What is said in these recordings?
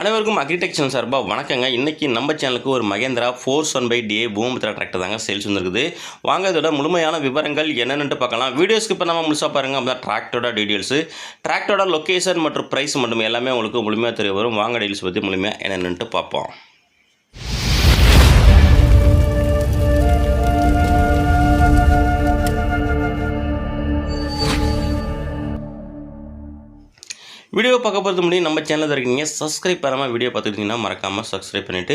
அனைவருக்கும் அக்ரிடெக்சர் சார்பாக வணக்கங்க. இன்றைக்கி நம்ம சேனலுக்கு ஒரு Mahindra four one five DI Bhoomiputra tractor தாங்க சேல்ஸ் வந்துருக்குது. வாங்க இதோட முழுமையான விவரங்கள் என்னென்னு பார்க்கலாம். வீடியோஸ்க்கு இப்போ நம்ம முழுசாக பாருங்கள் அப்போ டிராக்டரோட டீட்டெயில்ஸு டிராக்டரோட லொக்கேஷன் மற்றும் ப்ரைஸ் மட்டும் எல்லாமே உங்களுக்கு முழுமையாக தெரிய வரும். வாங்க டீல்ஸ் பற்றி முழுமையாக என்னென்னுட்டு பார்ப்போம். வீடியோ பார்க்க போகிறது முடியும் நம்ம சேனலில் இருக்கீங்க சப்ஸ்கிரைப் பண்ணாமல் வீடியோ பார்த்துக்கிட்டிங்கன்னா மறக்காமல் சப்ஸ்கிரைப் பண்ணிவிட்டு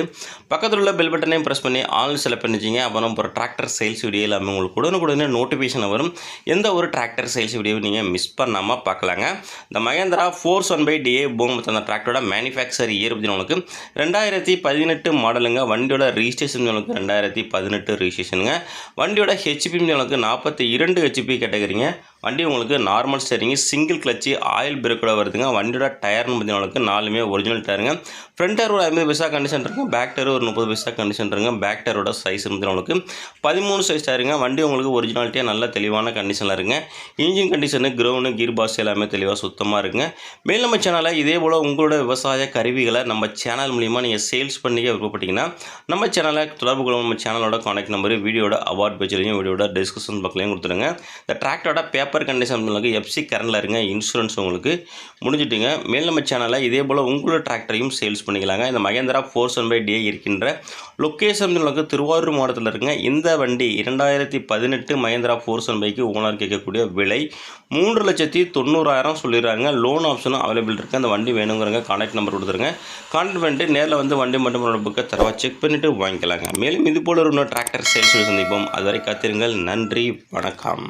பக்கத்தில் உள்ள பெல் பட்டனையும் ப்ரெஸ் பண்ணி ஆல் செலக்ட் பண்ணிச்சிங்க அப்புறம் ஒரு டிராக்டர் சேல்ஸ் வீடியோ எல்லாமே உங்களுக்கு உடனுக்குடனே நோட்டிஃபிகேஷன் வரும். எந்த ஒரு டிராக்டர் சேல்ஸ் வீடியோவும் நீங்கள் மிஸ் பண்ணாமல் பார்க்கலாங்க. இந்த Mahindra four one five DI boom அந்த டிராக்டரோட மேனுஃபேக்சர் இயர் பற்றி உங்களுக்கு ரெண்டாயிரத்தி பதினெட்டு மாடலுங்க வண்டியோட ரிஜிஸ்ட்ரேஷன் உங்களுக்கு ரெண்டாயிரத்தி பதினெட்டு ரிஜிஸ்ட்ரேஷனுங்க வண்டியோட ஹெச்பி உங்களுக்கு நாற்பத்தி இரண்டு ஹெச்பி கேட்டகரிங்க வண்டி உங்களுக்கு normal steering single clutch oil பிரேக்கோட வருதுங்க. வண்டியோட டயர்னு பார்த்தீங்கன்னா நாலுமே ஒரிஜினல் டயருங்க ஃப்ரண்ட் டயர் ஒரு ஐம்பது பைசா கண்டிஷன் இருக்குங்க. பேக் டயர் ஒரு முப்பது பைசா கண்டிஷன் இருக்குங்க. பேக் டயரோட சைஸ் உங்களுக்கு பதிமூணு சைஸ் டயருங்க வண்டி உங்களுக்கு ஒரிஜினாலிட்டியாக நல்ல தெளிவான கண்டிஷனில் இருங்க engine condition ground gear box எல்லாமே தெளிவாக சுத்தமாக இருக்குங்க. மேல் நம்ம சேனலில் இதே போல் உங்களோட விவசாய கருவிகளை நம்ம சேனல் மூலிமா நீங்கள் சேல்ஸ் பண்ணிக்க விருப்பப்பட்டீங்கன்னா நம்ம சேனலை தொடர்பு கொள்ளும் நம்ம சேனலோட கான்டாக்ட் நம்பர் வீடியோட அவார்ட் பேஜ்லையும் வீடியோட டிஸ்கிரிப்ஷன் பக்கத்துலையும் கொடுத்துருங்க இந்த டிராக்டரோட பேப்பர் கண்டிஷன் உங்களுக்கு எஃப்சி கரண்டில் இருங்க இன்சூரன்ஸ் உங்களுக்கு முடிஞ்சிட்டுங்க. மேல் நம்ம சேனலில் இதே போல் உங்களோட டிராக்டரையும் சேல்ஸ் பண்ணிக்கலாங்க. இந்த Mahindra four seven five DI இருக்கின்ற லொக்கேஷன் உங்களுக்கு திருவாரூர் மாவட்டத்தில் இருக்குங்க. இந்த வண்டி இரண்டாயிரத்தி பதினெட்டு மகேந்திரா ஃபோர் செவன் பைக்கு ஓனர் கேட்கக்கூடிய விலை மூன்று லட்சத்தி தொண்ணூறாயிரம் சொல்லிடுறாங்க. லோன் ஆப்ஷனும் அவைலபிள் இருக்குது அந்த வண்டி வேணுங்கிறங்க கான்டாக்ட் நம்பர் கொடுத்துருங்க. கான்டாக்ட் பண்ணிட்டு நேரில் வந்து வண்டி மட்டும் புக்கை தரவா செக் பண்ணிவிட்டு வாங்கிக்கலாங்க. மேலும் இது போல ஒரு டிராக்டர் சேல்ஸ் சந்திப்போம். அதுவரை காத்திருங்கள். நன்றி. வணக்கம்.